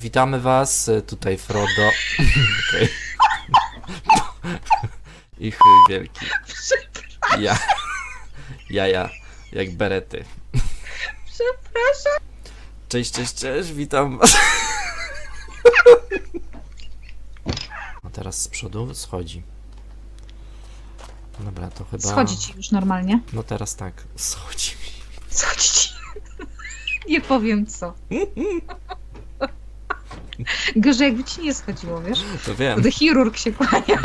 witamy was, e, tutaj Frodo. Okej. I chuj wielki. Ja. Ja, ja. Jak berety. Przepraszam. Cześć, cześć, cześć, witam was. A teraz z przodu schodzi. Dobra, to chyba... Schodzi ci już normalnie. No teraz tak, schodzi mi. Schodzi ci. Nie powiem co. Gorzej jakby ci nie schodziło, wiesz? To wiem. Wtedy chirurg się kłania.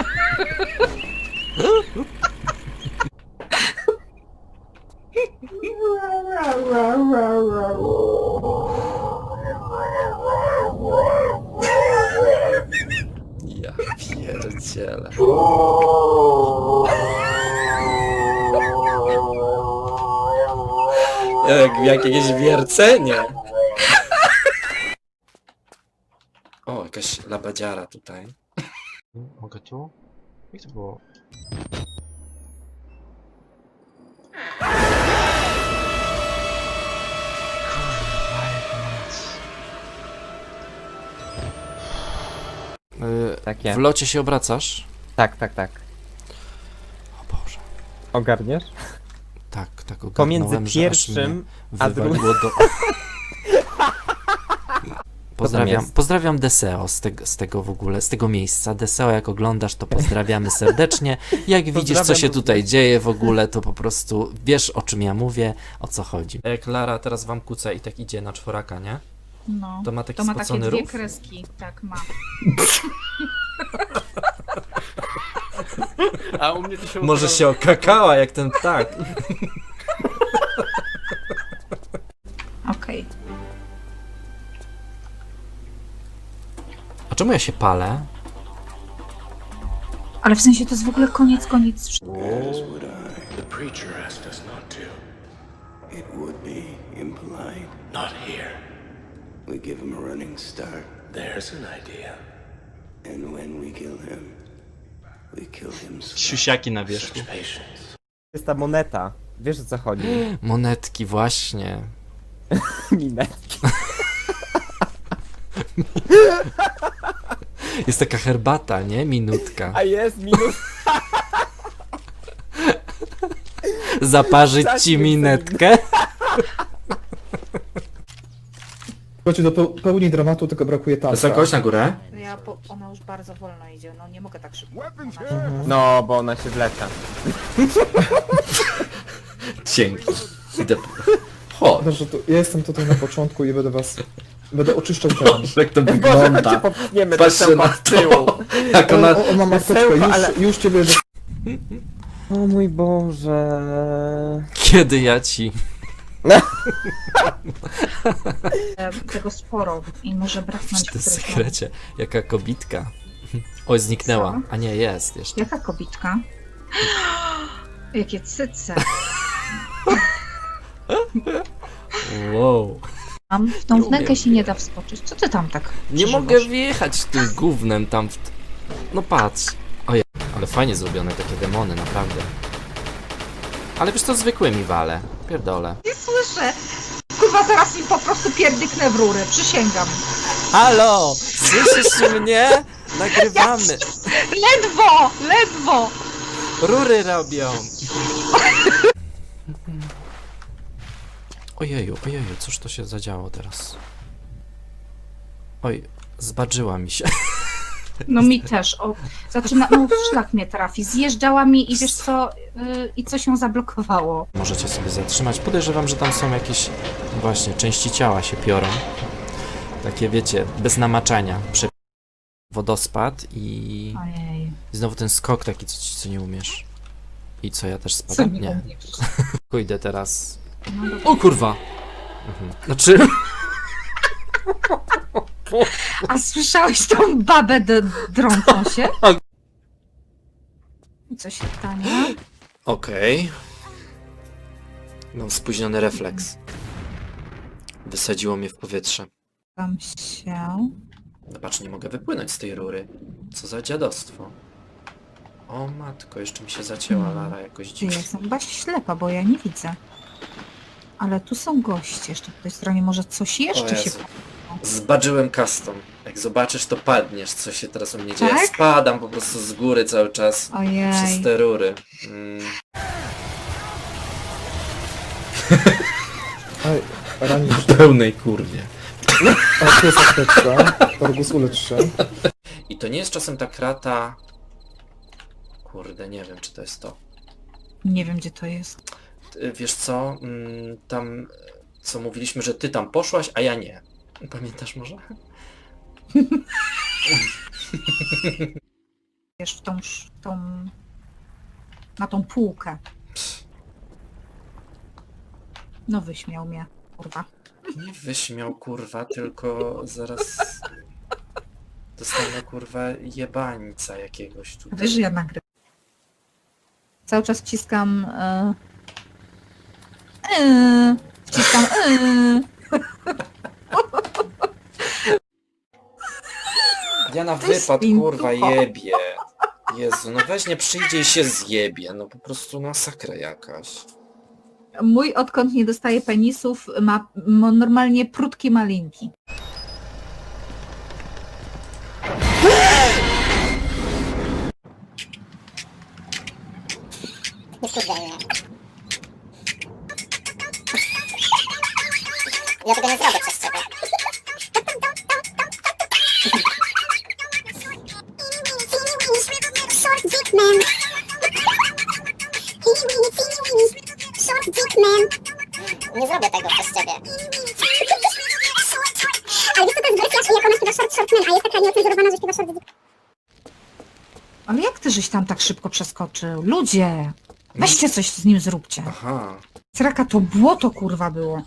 Ja pierdzielę. Jak w jakieś wiercenie. O, jakaś labadziara tutaj. Mogę tu? Jak to było? Takie. Y, W locie się obracasz? Tak, tak, tak. O Boże. Ogarniesz? Tak, tak Pomiędzy ogarnąłem, że aż pierwszym mnie a wywaliło do... Pozdrawiam, pozdrawiam Deseo z tego, z tego w ogóle, z tego miejsca. Deseo, jak oglądasz, to pozdrawiamy serdecznie. Jak widzisz, co się tutaj dzieje w ogóle, to po prostu wiesz, o czym ja mówię, o co chodzi. Jak Lara teraz wam kuca i tak idzie na czworaka, nie? No. To ma taki To ma takie dwie rów? kreski. Tak, ma. A u mnie to się Może się okakała, jak ten ptak. czemu ja się palę? Ale w sensie to jest w ogóle koniec, koniec. As would I. The preacher asked us not to. It would be impolite. Not here. We give him a running start. There's an idea. And when we kill him, we kill him slow. Siusiaki na wierzchu. Such patience. jest ta moneta. Wiesz o co chodzi? Monetki, właśnie. Minetki. Jest taka herbata, nie? Minutka. A jest minus. Zaparzyć ci Zaśmiej minetkę? Słuchajcie, do peł- pełni dramatu tylko brakuje tanka. Wysokość na górę? Ja, bo ona już bardzo wolno idzie. No nie mogę tak szybko. No, bo ona się wlecze. Dzięki. Idę. Chodź. Dobrze, to ja jestem tutaj na początku i będę was... Będę oczyszczał teren. Jak to Boże, cię wygląda. popchniemy Patrzę do na od tyłu. Jak O, ona... o, o, mam Wesołka, już, ale- już ciebie... O mój Boże. Kiedy ja ci... E, Tego sporo i może braknąć W tym któregoś sekrecie. Jaka kobitka. Oj, zniknęła. Co? A nie, jest jeszcze. Jaka kobitka? Jakie cyce. Wow. Mam w tą Nie wnękę się nie da wskoczyć. Co ty tam tak Nie przeżywasz? mogę wjechać tym gównem tam w... t- No patrz. Ojej, ale fajnie zrobione takie demony, naprawdę. Ale wiesz co, zwykłymi wale. Pierdolę. Nie słyszę. Kurwa, zaraz mi po prostu pierdyknę w rurę. Przysięgam. Halo! Słyszysz mnie? Nagrywamy. Ledwo! Ledwo! Rury robią. Ojeju, ojeju, cóż to się zadziało teraz? Oj, zbadżyła mi się. No mi też. O, zaczyna, no szlak mnie trafi. Zjeżdżała mi i wiesz co, yy, i coś ją zablokowało. Możecie sobie zatrzymać. Podejrzewam, że tam są jakieś właśnie części ciała się piorą. Takie wiecie, bez namaczania. Prze... Wodospad i Ojej. znowu ten skok taki, co, co nie umiesz. I co, ja też Co spadam? mi Nie. umiesz? Pójdę teraz. No. O kurwa! Mhm. Znaczy... A słyszałeś tą babę d- drącą się? I co się stanie? Okej. Mam spóźniony refleks. Wysadziło mnie w powietrze. Tam się. Zobacz, nie mogę wypłynąć z tej rury. Co za dziadostwo. O matko, jeszcze mi się zacięła Lara jakoś Ty, ja dziwnie. jestem chyba ślepa, bo ja nie widzę. Ale tu są goście jeszcze po tej stronie. Może coś jeszcze się... Jezu. Zbadżyłem custom. Jak zobaczysz, to padniesz, co się teraz u mnie dzieje. Tak? Spadam po prostu z góry cały czas. Przez Ojej. te rury. Mm. Aj, ranisz. Pełnej kurwie. A tu jest apteczka. Torgus, ulecz się. I to nie jest czasem ta krata... Kurde, nie wiem, czy to jest to. Nie wiem, gdzie to jest. Ty, Wiesz co, mm, tam, co mówiliśmy, że ty tam poszłaś, a ja nie. Pamiętasz może? Wiesz, w tą, tą... Na tą półkę. No wyśmiał mnie, kurwa. Nie wyśmiał kurwa, tylko zaraz dostanę kurwa jebańca jakiegoś tutaj. Wiesz, że ja nagrywam. Cały czas wciskam... E... E... Wciskam... Ja na Ty wypad świnko. kurwa jebie. Jezu, no weź nie przyjdzie i się zjebie, no po prostu masakra jakaś. Mój odkąd nie dostaje penisów ma, ma normalnie prutkie malinki. Ja tego nie zrobię przez ciebie. Nie zrobię tego przez ciebie. Ale wiesz co, to jest wersja, jak ona śpiewa short, short man, a jest taka nieocenzurowana, że śpiewa short dick. Ale jak ty żeś tam tak szybko przeskoczył? Ludzie! Weźcie coś z nim zróbcie. Aha. Sraka to błoto kurwa było.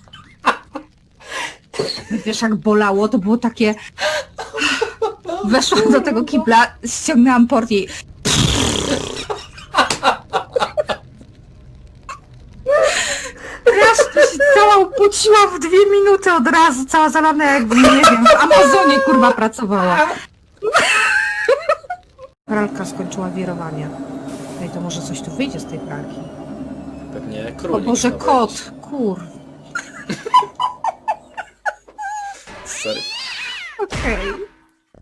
Wiesz jak bolało, to było takie... Weszłam do tego kibla, ściągnęłam port i... Raz to się cała upociła w dwie minuty od razu, cała zalana jakby, nie wiem, w Amazonie kurwa pracowała. Pralka skończyła wirowanie. Ej, to może coś tu wyjdzie z tej pralki. Pewnie O królik. Boże, ma kot, być. kur. Sorry. Okej.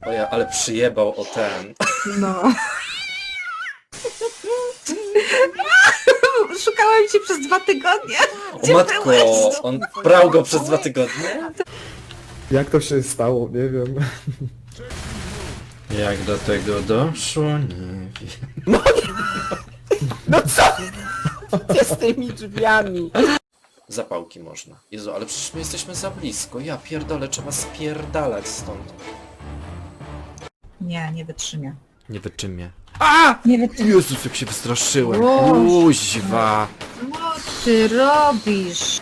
O ja, ale przyjebał o ten. No. Szukałem cię przez dwa tygodnie. O Gdzie matko, byłeś? on prał go przez dwa tygodnie? Jak to się stało? Nie wiem. Jak do tego doszło, nie wiem. No co? Ty z tymi drzwiami. Zapałki można. Jezu, ale przecież my jesteśmy za blisko. Ja pierdolę, trzeba spierdalać stąd. Nie, nie wytrzymie. Nie wytrzymie. Nie wytrzymie. Jezus, jak się wystraszyłem. Boże. Kuźwa. Co ty robisz?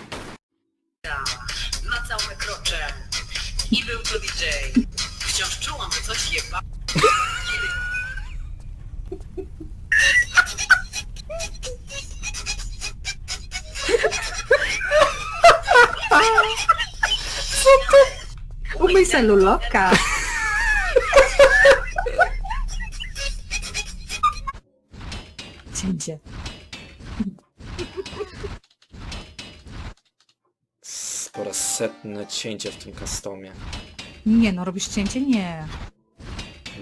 Umyj celuloka. Cięcie. S- Po raz setne cięcie w tym customie. Nie no, robisz cięcie? Nie.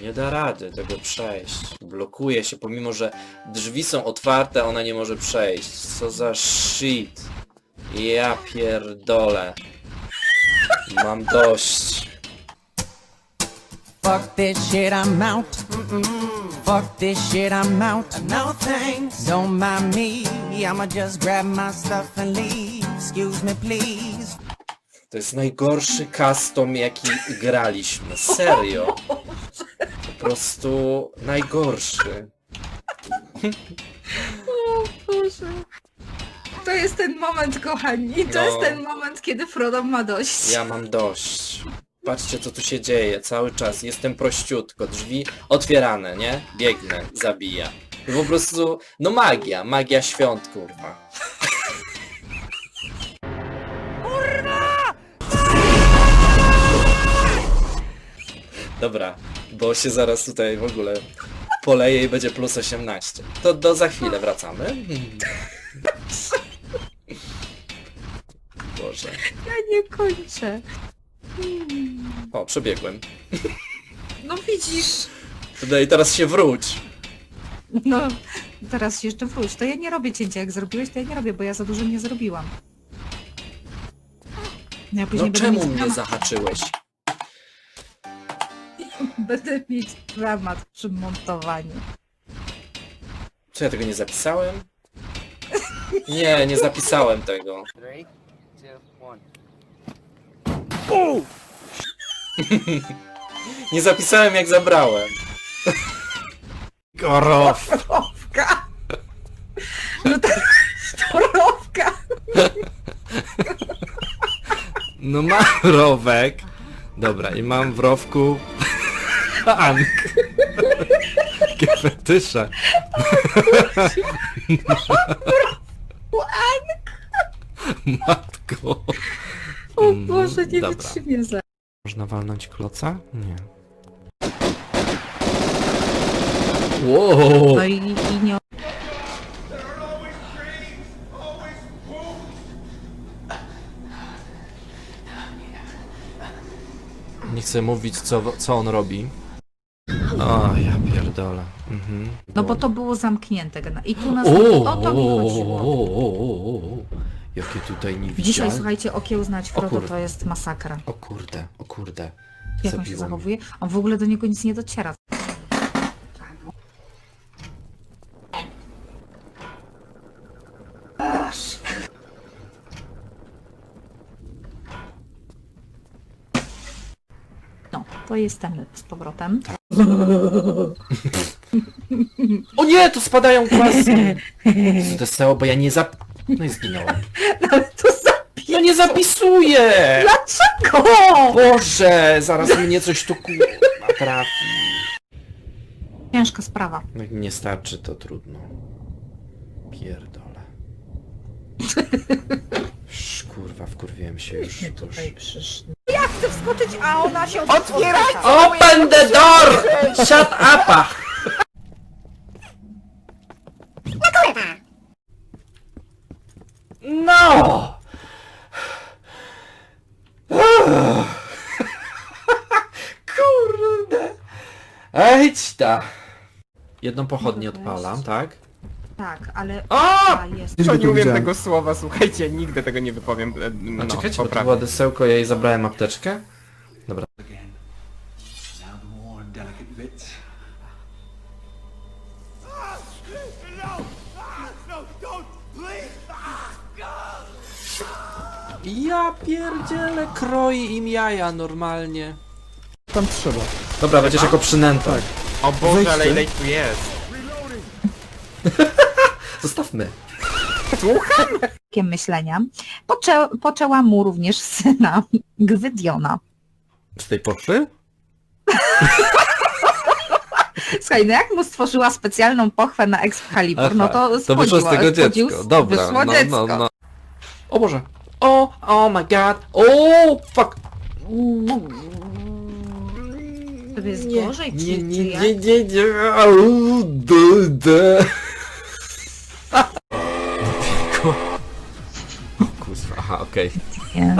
Nie da rady tego przejść. Blokuje się, pomimo że drzwi są otwarte, ona nie może przejść. Co za shit. Ja pierdolę. Mam dość. Fuck this shit, I'm out. Fuck this shit, I'm out. No thanks. Don't mind me. I'ma just grab my stuff and leave. Excuse me, please. To jest najgorszy custom jaki graliśmy. Serio. Po prostu najgorszy. O Boże. To jest ten moment, kochani. To No. jest ten moment, kiedy Frodo ma dość. Ja mam dość. Patrzcie co tu się dzieje cały czas. Jestem prościutko. Drzwi otwierane, nie? Biegnę, zabija. Po prostu, no magia, magia świąt, kurwa. Dobra, bo się zaraz tutaj w ogóle poleje i będzie plus 18. To do za chwilę wracamy. Hmm. Boże. Ja nie kończę. O, przebiegłem. No widzisz. Tutaj teraz się wróć. No, teraz się jeszcze wróć. To ja nie robię cięcia. Jak zrobiłeś, to ja nie robię, bo ja za dużo nie zrobiłam. Ja później No będę czemu mieć mnie dramat, zahaczyłeś? Będę mieć dramat przy montowaniu. Co ja tego nie zapisałem? Nie, nie zapisałem tego. Three, two, one. Nie zapisałem jak zabrałem. Gorow. Torowka! No to torowka! No mam rowek. Dobra, i mam w rowku Ank. Takie fetysze. Matko. O Boże, nie Dobra. wytrzymię za. Można walnąć kloca? Nie. Wow. No i, i nie... Nie chcę mówić co, co on robi. O, ja pierdolę. Mhm. No bo to było zamknięte. gena- I tu nas... O, O to mi chodziło. o, o, o, o. Jakie tutaj nie Dzisiaj, słuchajcie, okiełznać O Frodo to jest masakra. O kurde, o kurde. Jak on się Zabiło mnie. zachowuje? On w ogóle do niego nic nie dociera. No, to jestem z powrotem. O nie, to spadają kwaski! Co to stało, bo ja nie zap... No i zginąłem. Ale to zapi... No nie zapisuję! Dlaczego? Boże, zaraz mnie coś tu kurwa trafi. Ciężka sprawa. Jak mi nie starczy, to trudno. Pierdolę. Sz, kurwa, wkurwiłem się już. To już. Ja chcę wskoczyć, a ona się Otwieraj! Open the door! Shut up! Kurde! Ejdź ta! Jedną pochodnię odpalam, tak? Tak, ale... A! A, jest. Nie tu umiem widziałem. tego słowa, słuchajcie, nigdy tego nie wypowiem. e, A No, czekajcie, bo to była desełko, ja jej zabrałem apteczkę. Ja pierdzielę, kroi im jaja normalnie. Tam trzeba. Dobra, będziesz jako przynęta. O Boże, Wejdźcie. ale ile ich tu jest. Zostawmy. Takie myślenia poczę, poczęła mu również syna Gwydiona. Z tej pochwy? Słuchaj, no jak mu stworzyła specjalną pochwę na Excalibur, no to to wyszło z tego dziecko. Dobra, wyszło no, dziecko. no, no. O Boże. O, oh my god. Oh, fuck. To jest Nie, gorzej, czy, nie, czy nie, jak? nie, nie, nie. Au, d, d. O kurwa, aha, okej. Nie.